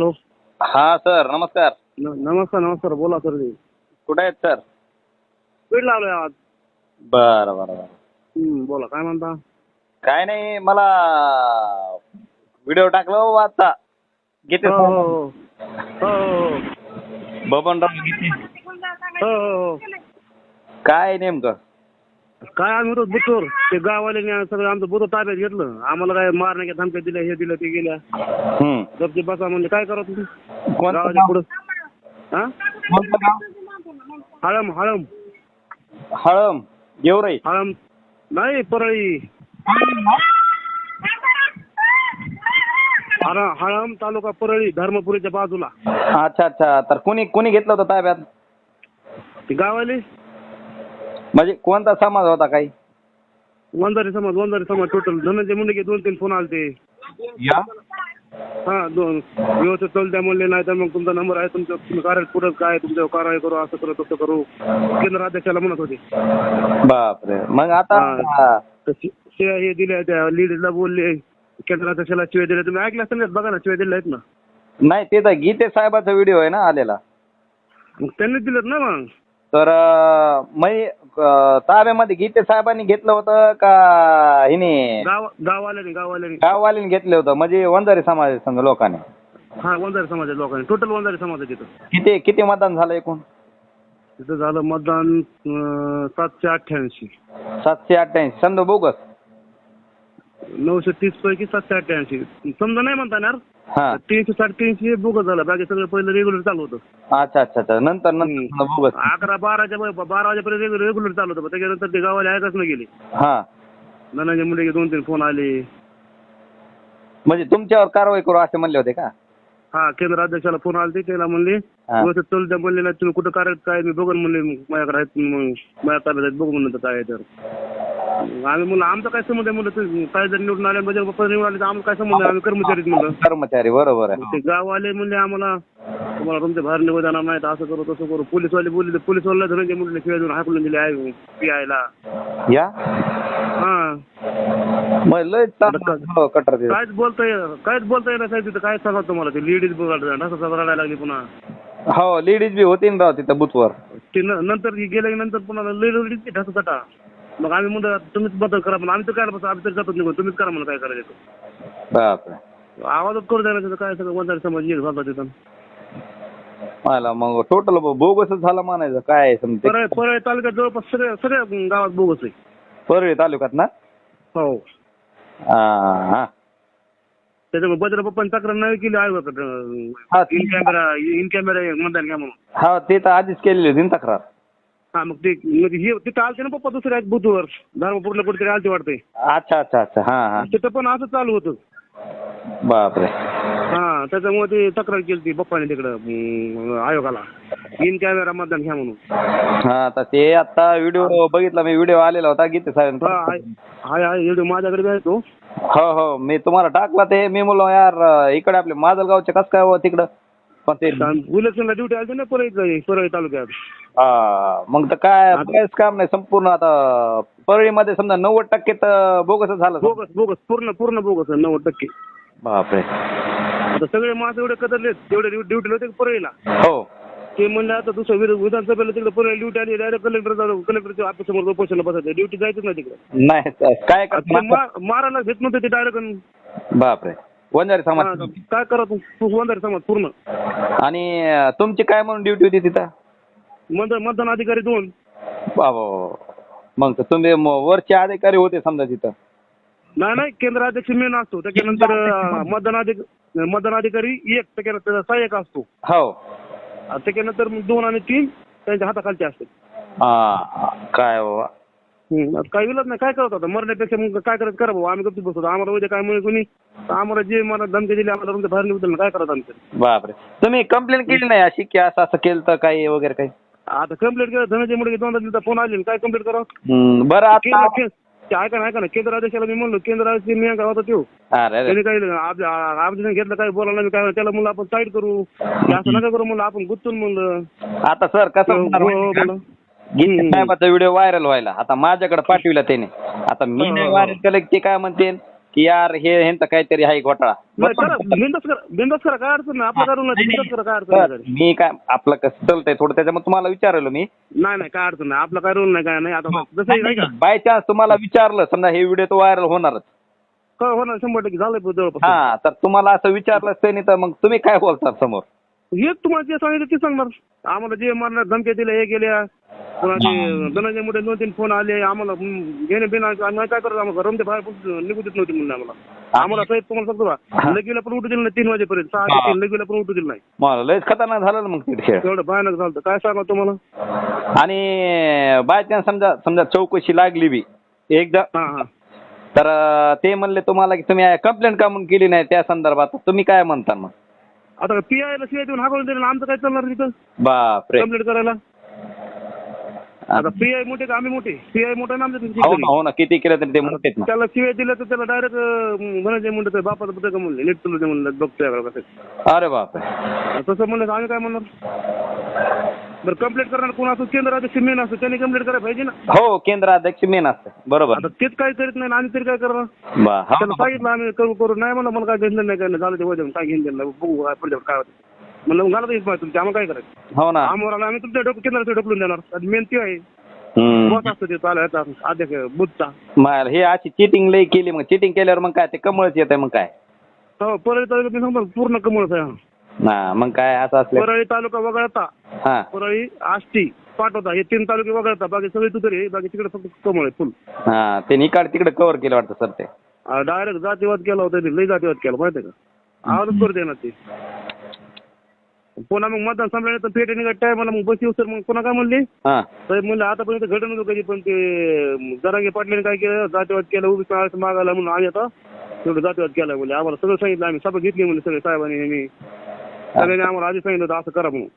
Hello. हा sir नमस्कार. न- नमस्कार नमस्कार बोला सर कुठे आहेत सर? स्पीड लावलोय आज. बरं बरं बरं. हम्म, बोला काय म्हणता? काय नाही मला व्हिडिओ टाकला हो आता. गीते हो हो हो. हो हो बबनराव गीते हो हो हो. काय नेमकं? काय आम्ही होतो बुतूर ते गाववाल्याने सगळं आमचं बुतूर ताब्यात घेतलं. आम्हाला काय मारण्याच्या धमक्या दिल्या हे दिलं ते गेल्या. हम्म. गपचे बसा म्हणले काय करा तुम्ही? कोणतं गावाच्या गाव? पुढं. हा? कोणतं गाव? हळम हळम. हळम गेवराई. हळम. नाही परळी. हळ- हळम तालुका परळी धर्मपुरीच्या बाजूला. अच्छा अच्छा. तर कोणी कोणी घेतलं होतं ताब्यात? ती गावाली म्हणजे कोणता समाज होता काही? वंजारी समाज वंजारी समाज टोटल धनंजय मुंडे दोन तीन फोन आलते. या? हा दोन. व्यवस्थित चालत्या म्हणले नाही तर मग तुमचा नंबर आहे तुमचं तुम्ही कार्य पुढं काय तुमच्यावर कारवाई करू असं करू तसं करू. केंद्र अध्यक्षाला म्हणत होते. बापरे. मग आता हा. तर शि- शिव्या हे दिल्या त्या लीडला बोलले केंद्र अध्यक्षाला शिव्या दिल्या. तुम्ही ऐकल्या असेल ना बघा ना शिव्या दिल्या आहेत ना. नाही ते तर गीते साहेबाचा व्हिडिओ आहे ना आलेला. मग त्यांनी दिलेत ना मग? तर अं, ताब्यामध्ये गीते साहेबांनी घेतलं होतं का हिने? गाव गाववाल्याने गाववाल्याने. गाववाल्यांनी घेतलं होतं म्हणजे वंजारी समाज संघ लोकांनी. हा वंजारी समाजाच्या लोकांनी. टोटल वंजारी समाज आहे तिथं. किती किती मतदान झालं एकूण? तिथं झालं मतदान अं, सातशे अठ्ठ्याऐंशी. सातशे अठ्ठ्याऐंशी. समजा बोगस. नऊशे तीस पैकी सातशे अठ्ठ्याऐंशी समजा नाही म्हणता येणार हा. तीनशे साडेतीनशे हे बोगस झालं. बाकी सगळं पहिलं रेग्युलर चालू होतं. अच्छा अच्छा अच्छा. नंतर नंतर बोगस. अकरा बाराच्या बारा वाजेपर्यंत रेग्युलर चालू होतं. त्याच्यानंतर ते गावाला ऐकच नाही गेले. हा. धनंजय मुंडे दोन तीन फोन आले. म्हणजे तुमच्यावर कारवाई करू असे म्हणले होते का? हा केंद्र अध्यक्षाला फोन आले त्याला म्हणले. व्यवस्थित चालू द्या म्हणले नाही तुम्ही कुठं कार्य काय मी बघून म्हणले माझ्याकडे आहेत माझ्या आहेत. बघू म्हणलं काय तर. आम्ही म्हणलं आमचा काय संबंध आहे म्हणलं तुम्ही काय जर निवडून आले पप्पा निवडून आले तर आम्हाला काय संबंध आहे? आम्ही कर्मचारीच म्हणलं. कर्मचारी बरोबर आहे. ते गाववाले म्हणले आम्हाला तुम्हाला तुमच्या बाहेर निघू जाणार नाही असं करू तसं करू. पोलीसवाले बोलले धनंजय मुंडे शिवाय देऊन हाकलून दिले आहे या? हा. मग लय कटर ते काहीच बोलता ये काहीच बोलता येणार साहेब तिथं काय सांगा तुम्हाला. ते लेडीज बघा असं रडायला लागली पुन्हा. हो लेडीज बी होती ना राव तिथं बुथवर ते न- नंतर गेल्या नंतर पुन्हा लेडीज ढासा तटा. मग आम्ही म्हणतो तुम्हीच बदल करा. पण आम्ही तर काय बस आम्ही तर जातो निघून तुम्हीच करा मला काय करायचं ते. बापरे. आवाजच करू द्यायला तिथं काय सगळं वंजारी समाज एक झाला तिथं. मला मग टोटल बोगसच झालं म्हणायचं. काय समजा परळ परळ तालुक्यात जवळपास सगळ्या सगळ्या गावात बोगस आहे. परळी तालुक्यात ना? हो. हा हा. त्याच्यामुळे बजरा पप्पांनी तक्रार नाही केली हा, आयोगाकडे इन कॅमेरा इन कॅमेरा मतदान घ्या म्हणून. हा ते तर आधीच केलेली होती ना तक्रार. हा मग ते म्हणजे हे तिथं आलते ना पप्पा दुसऱ्या बुधवर. धर्मपूरला कुठेतरी आलते वाटते अच्छा अच्छा अच्छा. हा हा. तिथं पण असं चालू होतं. बापरे. हा त्याच्यामुळे ते तक्रार केली ती पप्पाने तिकडं अं, आयोगाला. इन कॅमेरा मतदान घ्या म्हणून. हा तर ते आता व्हिडिओ बघितला मी व्हिडिओ आलेला होता गीते साहेब. आहे आहे आहे एवढे माझ्याकडे बी आहे तो. हो हो मी तुम्हाला टाकला ते. मी म्हणलो यार इकडे आपले माजलगावचे कसं काय हो तिकडं? इलेक्शनला ड्युटी आली ना परळी परळी तालुक्यात. हा मग तर काय काहीच काम नाही संपूर्ण आता परळीमध्ये समजा नव्वद टक्के तर बोगसच झालं बोगस बोगस पूर्ण पूर्ण बोगस आहे, नव्वद टक्के. बापरे. आता सगळे माणसं एवढे कदरले तेवढे ड्युटीला होते परळीला. हो. ते म्हणले आता दुसरं विध- विधानसभेला तिकडे परळी ड्युटी आली डायरेक्ट कलेक्टर कलेक्टरच्या ऑफिस समोर उपोषणला बसायचं. ड्युटी जायचं नाही तिकडे. नाही काय मारायला घेत नव्हते ते डायरेक्ट बापरे. वंजारी समाज. काय करा तू? तू वंदारी समाज पूर्ण. आणि तुमची काय म्हणून ड्युटी होती तिथं? मतदान मतदान अधिकारी दोन. बाबा मग तर तुम्ही म- वरचे अधिकारी होते समजा तिथं. नाही नाही केंद्र अध्यक्ष मेन असतो त्याच्यानंतर अं, मतदान अधिक मतदान अधिकारी एक त्याच्यानंतर सहाय्यक असतो. हो. आणि त्याच्यानंतर मग दोन आणि तीन त्यांच्या हाताखालचे असतात हा काय बाबा. हम्म. काय विलत नाही. काय करत होता? मरण्यापेक्षा मग काय करायचं करा भाऊ. आम्ही गप्प बसतो. आम्हाला उद्या काय मिळेल कोणी? तर आम्हाला जे मला धमकी दिली आम्हाला तुमच्या बाहेर निघतो काय करत आमचं बापरे. तुम्ही कंप्लेंट केली नाही अशी की असं असं केलं तर काही वगैरे काही? आता कंप्लेंट केलं. धनंजय मुंडे दोनदा दिवसा फोन आले काय कंप्लेंट करा हम्म, बरं आता ऐका ना ऐका ना. केंद्र अध्यक्षाला मी म्हणलो. केंद्र अध्यक्ष मी का होता तो अरे अरे. त्यांनी काही आमच्या घेतलं काही बोलायला मी काय त्याला म्हणलं आपण साईड करू. हे असं नका करू म्हणलं आपण गुंतून म्हणलं. आता सर कसं हो, होणार हो, माहिती का? बोला. साहेबाचा व्हिडिओ व्हायरल व्हायला. आता माझ्याकडे पाठविला त्याने. आता मी हो, नाही हो, व्हायरल केलं की ते काय म्हणते? की यार हे ह्यांचा काहीतरी आहे घोटाळा. नाही करा बिंदास करा बिंदास करा काय अडचण नाही. आपलं करून नाही बिंदास करा काय अडचण नाही. मी काय आपलं कसं चालतंय थोडं त्याच्यामुळे तुम्हाला विचारलं मी. नाही नाही काय अडचण नाही. आपला काय रोल नाही काय नाही. आता जसं नाही का? बाय चान्स तुम्हाला विचारलं समजा हे व्हिडिओ तो व्हायरल होणारच. काय होणार? शंभर टक्के झालंय जवळपास. हा तर तुम्हाला असं विचारलं नाही तर मग तुम्ही काय बोलतात समोर? हेच तुम्हाला जे सांगितलं ते सांगणार. आम्हाला जे मारणार धमक्या दिल्या हे गेल्या ते धनंजय मुळे दोन तीन फोन आले आम्हाला घेणे बिना आम्ही काय करतो आम्हाला रमते बाहेर पण निघू देत नव्हते म्हणले आम्हाला. आम्हाला साहेब तुम्हाला सांगतो का लगीला पण उठू दिलं नाही तीन वाजेपर्यंत सहा ते तीन लगीला पण उठू दिलं नाही. मला लयच खतरनाक झालं ना मग ते खेळ. एवढं भयानक झालं होतं. काय सांगा तुम्हाला? आणि बाय चान्स समजा समजा चौकशी लागली बी एकदा. हा हा. तर अं, ते म्हणले तुम्हाला की तुम्ही कंप्लेंट का म्हणून केली नाही त्या संदर्भात? तुम्ही काय म्हणता मग? आता पी आय ला शिवाय देऊन हाकलून दिलं आमचं काय चालणार तिथं? बापरे. कंप्लीट करायला? आता पी आय मोठे का? आम्ही मोठे. पी आय मोठा ना आमच्या हो. ना हो ना. किती केलं तरी ते म्हणतेच ना. त्याला शिवाय दिलं तर त्याला डायरेक्ट धनंजय मुंडे बापाचं पुस्तक म्हणले नीट तुला म्हणलं बघतोय कसं अरे बापरे तसं म्हणलं तर आम्ही काय म्हणणार? बरं कंप्लीट करणार कोण असं केंद्र अध्यक्ष मेन असं त्यांनी कंप्लीट करायला पाहिजे ना. हो केंद्राध्यक्ष मेन असतं. बरोबर. आता तेच काय करीत नाही आणि आम्ही तरी काय करणार? बा हो. त्याला ना. सांगितलं आम्ही करू करू. नाही म्हणलं मला काय घेतलं नाही काय नाही. झालं ते वजन. काय घेऊन दिलं बघू काय काय होतं. म्हणलं मग घालत येईल तुमच्या आम्हाला काय करायचं? हो ना. आम्हाला आम्ही तुमच्या डोकं केंद्राचं ढकलून देणार. मेन ती आहे. हम्म. बॉस असतो ते अध्यक्ष मग हे अशी चिटिंग लई केली मग. चिटिंग केल्यावर मग काय? ते कमळच येत मग काय? हो परळी मी सांगतो पूर्ण कमळच आहे. हा. मग काय असं असलं? परळी तालुका वगळता. हा. परळी आष्टी पाटोदा हे तीन तालुके वगळता. बाकी सगळे तुतरी आहे. बाकी तिकडे फक्त कमळ आहे फुल हा ते निकाड तिकडे कव्हर केलं वाटतं सर ते. डायरेक्ट जातीवाद केला होता त्यांनी, लई जातीवाद केला माहिती आहे का आवाजच करू देणार ते. पुन्हा मग मतदान संपल्यानंतर पेटे निघत टायमाला मग बस येऊ सर. मग पुन्हा काय म्हणले? हा. साहेब म्हणलं आतापर्यंत घडत नव्हतं कधी पण ते जरांगे पाटलाने काय केलं? जातीवाद केलं उभी आळस मागायला म्हणून आम्ही आता. तेवढं जातीवाद केला म्हणजे आम्हाला सगळं सांगितलं आम्ही सभा घेतली म्हणजे सगळे साहेबांनी ह्यांनी. सगळ्यांनी आम्हाला आधी सांगितलं होतं असं करा म्हणून.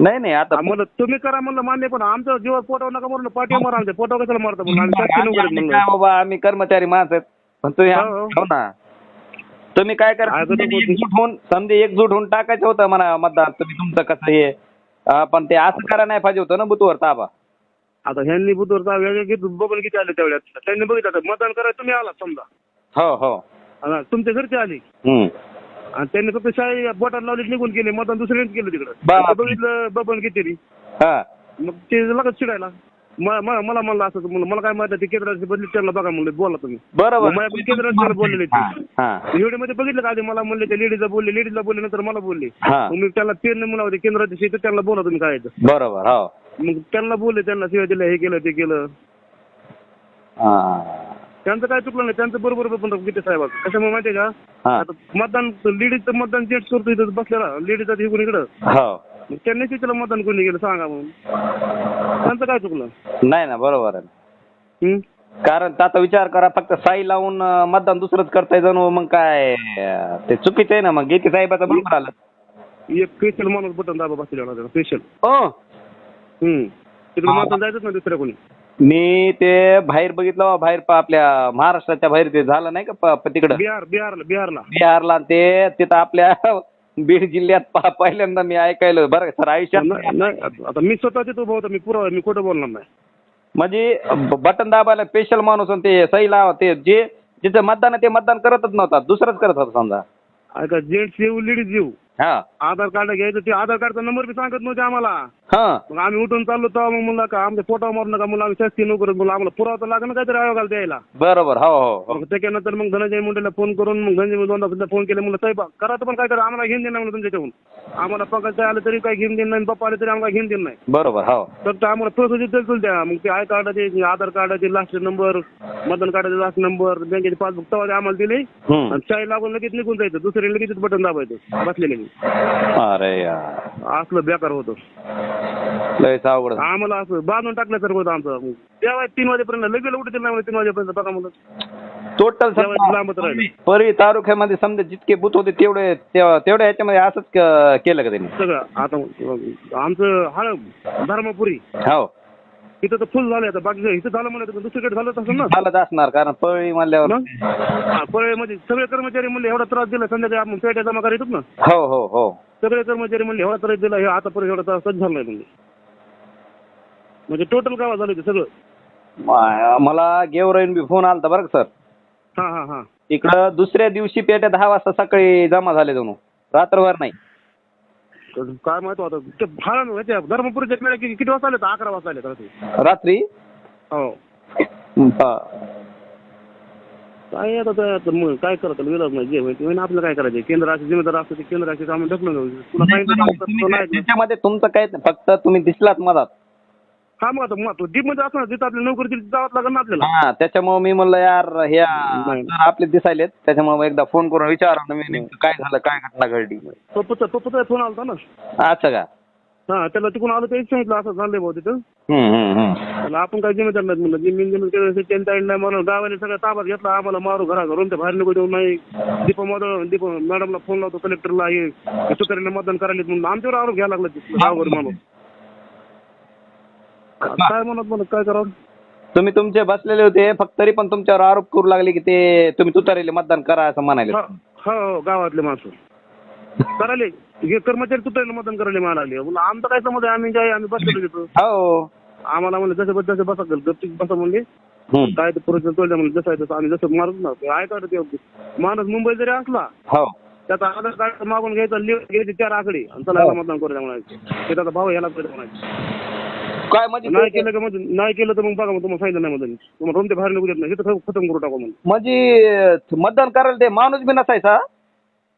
नाही नाही आता म्हणलं तुम्ही करा म्हणलं मान्य पण आमच्या जीवात पोटावर नका म्हणलं पाठी मारा आमच्या पोटावर कशाला मारता म्हणून? आम्ही काय बाबा आम्ही कर्मचारी माणसं आहेत. पण तुम्ही हो, हो. हो ना. तुम्ही काय करा. एकजूट होऊन समजे एकजूट होऊन टाकायचं होतं म्हणा मतदार. तुम्ही तुमचं कसं हे? अं, पण ते असं करा नाही पाहिजे होतं ना बुथवर ताबा. आता ह्यांनी बुधवारचा वेगळे घेत बबल किती आले तेवढ्यात? त्यांनी बघितलं आता मतदान करायला तुम्ही आलात समजा. हो हो. आणि तुमच्या घरचे आले. हम्म. आणि त्यांनी फक्त शाळी बोटात लावली निघून गेले. मतदान दुसऱ्यानेच केलं तिकडं. बाप. आता बघितलं बबन किती हा. मग ते लगत चिडायला. म- म- मला म्हणलं असं म्हणलं मला काय माहिती ते केंद्राची बदली त्यांना बघा म्हणलं बोला तुम्ही. बरोबर. माझ्याकडे केंद्रात बोललेले ते. हा, व्हिडिओमध्ये बघितलं का आधी? मला म्हणले ते लेडीजला बोलले लेडीजला बोलले नंतर मला बोलले. हा. मग मी त्यांना पेन म्हणला होते केंद्राचे शेत त्यांना बोला तुम्ही काय आहे ते. बरोबर हो. मग त्यांना बोलले त्यांना शिवाय दिल्या हे केलं ते केलं. हा. त्यांचं काय चुकलं नाही त्यांचं बरोबर पण गीते साहेब कशामुळे माहितीये का? हा. आता मतदान लेडीजचं मतदान जेंट्स करतो इथं बसलेला लेडीजचा तिकडून इकडं. हो. मग त्यांनी तिथलं मतदान कोणी गेलं सांगा म्हणून त्यांचं काय चुकलं? नाही ना बरोबर आहे. हं? कारण आता विचार करा फक्त साई लावून अं, मतदान दुसरंच करताय जणू मग काय? अं, ते चुकीचं आहे ना मग गीते साहेबाचं बरोबर आलं. एक स्पेशल माणूस बटन दाबा बसलेला होता स्पेशल हो. हम्म. तिकडे मतदान जायचंच ना दुसऱ्या कोणी. मी ते बाहेर बघितलं बा, बाहेर प- आपल्या महाराष्ट्राच्या बाहेर ते झालं नाही का प- प- तिकडं? बिहार बिहारला बिहारला. बिहारला ते तिथं आपल्या बीड जिल्ह्यात प- पहिल्यांदा मी ऐकायलं बरं सर आयुष्यात नाही आता मी स्वतः तिथं उभा होता मी पुरावा मी खोटं बोलणार नाही. म्हणजे बटन दाबायला स्पेशल माणूस आणि ते सही लावा ते जे जिथं मतदान आहे ते मतदान करतच नव्हता दुसरंच करत होता समजा. ऐका जेंट्स येऊ लेडीज येऊ. हा. आधार कार्ड घ्यायचं ते आधार कार्डचा नंबर बी सांगत नव्हते आम्हाला. हा. मग आम्ही उठून चाललो तेव्हा मग म्हणलं का आमच्या पोटावर मारू नका म्हणलं आम्ही शासकीय नोकरीत म्हणलं आम्हाला पुरावा तर लागणार काहीतरी आयोगाला द्यायला. बरोबर हो हो हो. मग त्याच्यानंतर मग धनंजय मुंडेला फोन करून मग धनंजय मुंडे दोनदा फोन केले. म्हणलं साहेब करा तर पण काय करा आम्हाला घेऊन देणार म्हणलं तुमच्याकडून. आम्हाला पगार काय आलं तरी काय घेऊन देणार नाही पप्पा आले तरी आम्हाला घेऊन देणार नाही. बरोबर हो. फक्त आम्हाला प्रोसेस चल द्या. मग ते आय कार्डाचे आधार कार्डाचे लास्ट नंबर मतदान कार्डाचे लास्ट नंबर बँकेचे पासबुक तेव्हा ते आम्हाला दिले. हम्म. आणि चाय लागून लगेच निघून जायचं. दुसरे लगेच बटन दाबायचं. बसलेले मी. अरे यार. असलं बेकार होतं. लयच अवघड आम्हाला असं बांधून टाकल्यासारखं होतं आमचं. तेव्हा तीन वाजेपर्यंत लगेच उठे दिलं नाही तीन वाजेपर्यंत बघा म्हणलं टोटल जेव्हा लांबच राहिलं. परळी तालुक्यामध्ये समजा जितके बूथ होते तेवढे तेव- तेवढ्या ह्याच्यामध्ये असंच क- केलं का त्यांनी? सगळं आता आमचं हळ धर्मपुरी. हो. इथं तर फुल झालं आता. बाकी इथं झालं म्हणलं तर दुसरीकडे झालं तसं ना. झालंच असणार कारण परळी म्हणल्यावर? हा, पळेमध्ये सगळे कर्मचारी म्हणले एवढा त्रास दिला संध्याकाळी आपण पेट्या जमा करायचो ना. हो हो हो. सगळे कर्मचारी म्हणले एवढा त्रास दिला हे आतापर्यंत एवढा त्रास झाला नाही म्हणजे म्हणजे टोटल गावात झालं ते सगळं. मा- मला गेवराईन बी फोन आलता बरं का सर. हा हा हा. इकडं दुसऱ्या दिवशी पेट्या दहा वाजता सकाळी जमा झाले जणू. रात्रभर नाही. तर काय माहिती आता. ते ह्याच्या धर्मपुरीच्या मेळ्या किती किती वाजता आले तर अकरा वाजता आले तर ते रात्री? हो. हा. काय आता मग काय करत विरोध नाही जे माहिती होईन आपलं काय करायचं? केंद्र असे जिम्मेदार असतं ते केंद्राचे काम ढकलून घेऊ तुला सांगितलं नाही त्याच्यामध्ये तुमचं काय फक्त तुम्ही दिसलात मधात. हा मग मग तो डीपमध्ये असणार जिथं आपली नोकरी तिथे जावं लागेल ना आपल्याला. हा त्याच्यामुळे मी म्हणलं यार. सर आपले दिसायलेत त्याच्यामुळे एकदा फोन करून विचारा ना मी नेमकं काय झालं काय घटना घडली. तो पुत्र तो पुत्र फोन आलता ना? असं का? हा त्याला तिकडून आलं तेच सांगितलं असं झालंय भाऊ तिथं. हम्म, हम्म, हम्म. त्याला आपण काय जिम्मेदार नाही म्हणलं. जमीन जमीन केलं आईला नाही म्हणून गावाने सगळं ताब्यात घेतला आम्हाला मारू घरा घरून ते बाहेर निघू देऊ नाही. दीपा मॅडम दीपा मॅडमला फोन लावतो कलेक्टरला हे तुतारीला मतदान करायला म्हणून आमच्यावर आरोप घ्यायला लागला गावभर माणूस. काय म्हणत मला काय करावं? तुम्ही तुमचे बसलेले होते फक्त तरी पण तुमच्यावर आरोप करू लागले की ते तुम्ही तुतारीले मतदान करा असं म्हणाले. हो हो, गावातले माणसं. करायले हे कर्मचारी तुतारीला मतदान करायला मला लागले. म्हणलं आमचं काय समज आहे? आम्ही काय आम्ही बसलेलो तिथं हो. आम्हाला म्हणलं जसं जसं बसा गपचिप बसा म्हणले. हम्म. काय ते पुरुष तोडल्या म्हणजे जसं आहे तसं आम्ही जसं मारत ना ते ऐका ते माणूस मुंबईत जरी असला हो. त्याचा आधार कार्ड मागून घ्यायचा लिहून घ्यायचे चार आकडे आणि चला याला मतदान करू द्या म्हणायचे. ते त्याचा भाऊ याला करू द्या म्हणायचे. काय म्हणजे नाही केलं का म्हणजे नाही केलं तर मग बघा मग तुम्हाला सांगितलं नाही मतदान तुम्हाला रोमते बाहेर निघू देत नाही. तिथं खतम करू टाकू म्हणून म्हणजे मतदान करायला ते माणूस बी नसायचा?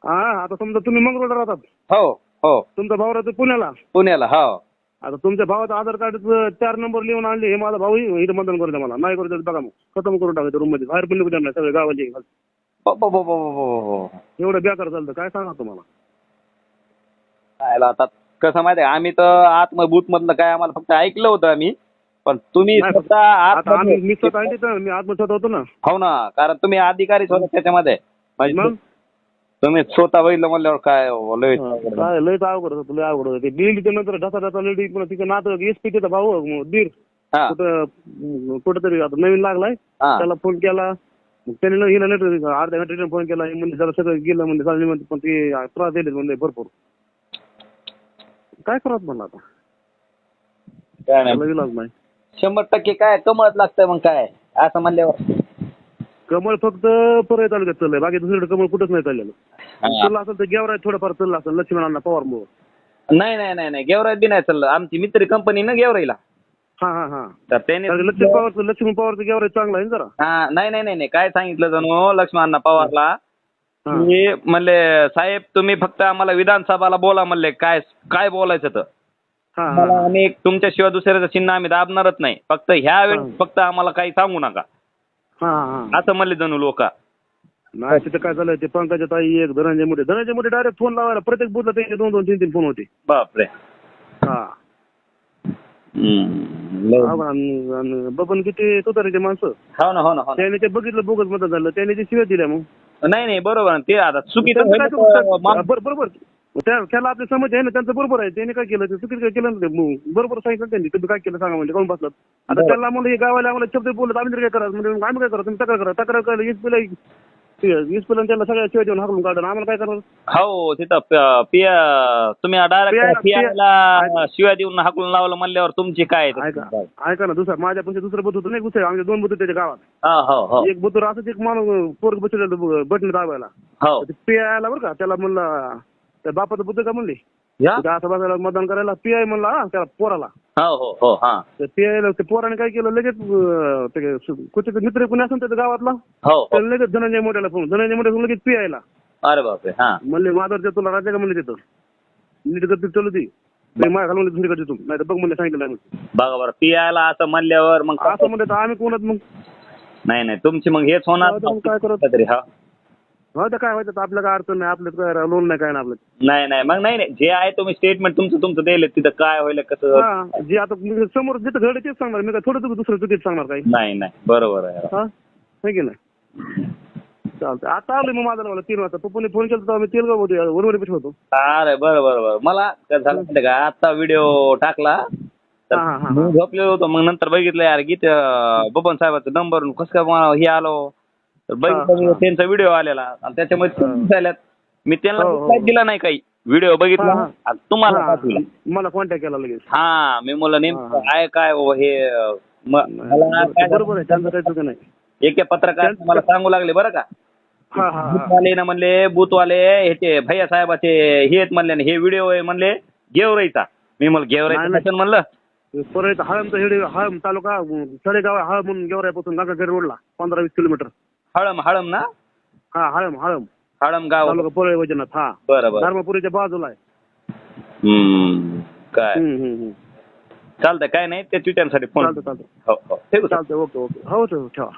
हा आता समजा तुम्ही मंगळवार राहतात. हो हो. तुमचा भाऊ राहतो पुण्याला. पुण्याला हो. आता तुमच्या भावाचं आधार कार्ड चार नंबर लिहून आणले हे माझा भाऊ इथं मतदान करू द्या मला. नाही करू देत बघा मग. खतम करून टाकायचं रूममध्ये बाहेर पण निघू द्या नाही सगळे गावाचे ब- ब- ब- ब- ब- ब- ब. एवढं बेकार चालतं काय सांगा तुम्हाला? आता कसं माहिती आहे आम्ही तर आत बूथ मधलं काय आम्हाला फक्त ऐकलं होतं आम्ही. पण तुम्ही नाही, स्वतः आता आम्ही आत मी स्वतः आहे तिथं मी होतो ना. हो ना कारण तुम्ही अधिकारीच होता त्याच्यामध्ये. म्हणजे मग? तुम्ही स्वतः बघितलं म्हणल्यावर काय हो, लय काय लयच अवघड होतं लय अवघड होतं. ते बिल्डीच्या नंतर ढसा ढसा लेडी पुन्हा तिचं नातं एस पी भाऊ अं, दीर. हा. कुठं कुठंतरी आता नवीन लागलाय. हा. त्याला फोन केला. मग त्याने हिला लेटर अर्ध्या घंटे फोन केला. हे म्हणजे जरा सगळं गेलं म्हणजे चालले म्हणते पण ते त्रास दिले म्हणजे भरपूर. काय करत म्हणलं आता? काय नाही. त्याला इलाज नाही. शंभर टक्के काय कमळत लागतंय मग काय असं म्हणल्यावर. कमळ फक्त परळ तालुक्यात चाललंय बाकी दुसरीकडे कमळ कुठंच नाही चाललेलं. हा. चाललं असेल तर गेवराय थोडंफार चाललं असेल लक्ष्मणांना पवार मुळे नाही नाही नाही नाही गेवराईत बी नाही चाललं. आमची मित्र कंपनी ना गेवराईला. हा हा हा. तर त्याने कारण लक्ष्मण पवारचं लक्ष्मण पवारचं गेवराय चांगला आहे ना जरा. हा नाही नाही नाही नाही काय सांगितलं जणू? लक्ष्मणांना पवारला. की म्हणले साहेब तुम्ही फक्त आम्हाला विधानसभाला बोला म्हणले काय काय बोलायचं तर? आम्हाला आम्ही तुमच्याशिवाय दुसऱ्याचं चिन्ह आम्ही दाबणारच नाही. फक्त ह्या वेळेस. फक्त आम्हाला काही सांगू नका. असं म्हणले जणू लोक. नाही तिथं काय झालं ते पंकजा ताई एक धनंजय मोठे धनंजय मोठे डायरेक्ट फोन लावायला. प्रत्येक बुथला त्यांचे दोन दोन तीन तीन फोन होते. बापरे. हा. हा, बबन किती तुतारीचे माणसं. हो ना हो ना हो ना. त्याने ते बघितलं बोगस मत झालं. त्याने ते शिव्या दिल्या मग. नाही नाही बरोबर. ते आता चुकीचं त्यांचं काय होईल तर चुकीचं- माणूस- बरं- बरोबर त्या- त्याला आपली समज आहे ना त्यांचं बरोबर आहे. त्यांनी काय केलं? ते चुकीचं काय केलं ना ते. मग बरोबर सांगितलं त्यांनी. तुम्ही काय केलं सांगा म्हणजे कोण बसलात? आता बरं. त्याला म्हणलं हे गावाला आम्हाला शब्द बोलत आम्ही तरी काय करायचं म्हणजे आम्ही काय करा तुम्ही तक्रार करा. तक्रार करायला वीस पिला त्याला सगळ्या शिवाय देऊन हाकलून काढून आम्हाला काय करणार? हो तिथं प- पिया तुम्ही डायरेक्ट पिया- पियाला शिव्या देऊन हाकलून लावलं म्हणल्यावर तुमची काय ऐका? ऐका ना दुसरा माझ्या पण दुसरं बुथ होतं नाही गुस्से आमचे दोन बुथ त्याच्या गावात. हा, हो हो. एक बुथवर असंच एक माणूस पोरग बसलेलं बटन दाबायला. हो. ते पी आय आला बरं का त्याला म्हणलं त्या बापाचं बुद्ध का म्हणली? या? मतदान करायला पी आय म्हणला हा, त्याला पोराला. हो हो हो हा. आय ते पोराने काय केलं लगेच अं, ते कुठे मित्र कोणी असेल त्याच्या गावातला हो हो. त्याला लगेच धनंजय मोठ्याला फोन धनंजय मोठ्या लगेच पी आयला अरे बापरे हा. म्हणले माधवच्या तुला राज्य का म्हणले तिथं? नीट गती चालू ती माझ्या घालून दुसरीकडे तू. नाही तर बघ म्हणले सांगितलं नाही म्हणून. बघा बरं पियाला असं म्हणल्यावर मग असं म्हणले तर आम्ही कोणात मग? नाही नाही तुमची मग हेच होणार. जाऊ दे मग काय करत तरी हा. हो तर काय व्हायचं आपलं काय अडचण नाही आपलं काय लोन नाही काय नाही आपलं. नाही नाही मग नाही नाही. जे आहे तुम्ही स्टेटमेंट तुमचं तुमचं दिले तिथं काय होईल कसं हा जे आता मी समोर जिथं घडलं तेच सांगणार. मी काय थोडं तुझं दुसरं चुकीच सांगणार काही नाही नाही. बरोबर आहे. हा है की नाही? चालतं आता आलोय मग माझा मला तीन वाजता. पप्पूने फोन केला तर आम्ही तेलगाव होतो वरवरी पेठ होतो. अरे बरं बरं बरं. मला काय झालं का? आता व्हिडिओ टाकला तर हा, हा, हा, मी झोपलेलो होतो. मग नंतर बघितलं यार गीत बबन साहेबाचा नंबर कसं काय मला हे आलो? तर बघितलं हा, हा. त्यांचा व्हिडिओ आलेला आणि त्याच्यामध्ये हा. दिसायल्यात. मी त्यांना हो, हो. दिला नाही काही व्हिडिओ बघितला हा, हा. आणि तुम्हाला हा, पाठवला मला कॉन्टॅक्ट केला लगेच हा मी म्हणलं हा, नेमकं हा. काय काय हो हे म- मला काय बरोबर आहे त्यांचं काही चुकी नाही एका पत्रकार मला सांगू लागले बरं का हा हा हा बुथवाले ना म्हणले बुथवाले ह्याचे भैया साहेबाचे हे आहेत म्हणले ना, हे व्हिडिओ आहे म्हणले गेवराईचा मी म्हणलं नाही, गेवराईचा नाही. कशानं म्हणलं परत हळम हेडे हळम तालुका आहे, हळम म्हणून गेवराईपासून गंगाखेड रोडला पंधरा वीस किलोमीटर हळम हळम ना? हा हळम हळम. हळम गाव. तालुका पोळे वैजनाथ हा. बरं बरं. धर्मपुरीच्या बाजूला आहे. हम्म. काय? हम्म, हम्म, हम्म. चालतंय काय नाही ते ट्विटरसाठी फोन चालतं चालतं हो हो. ठेवू सर. चालतं ओके ओके. हो ठेव ठेवा.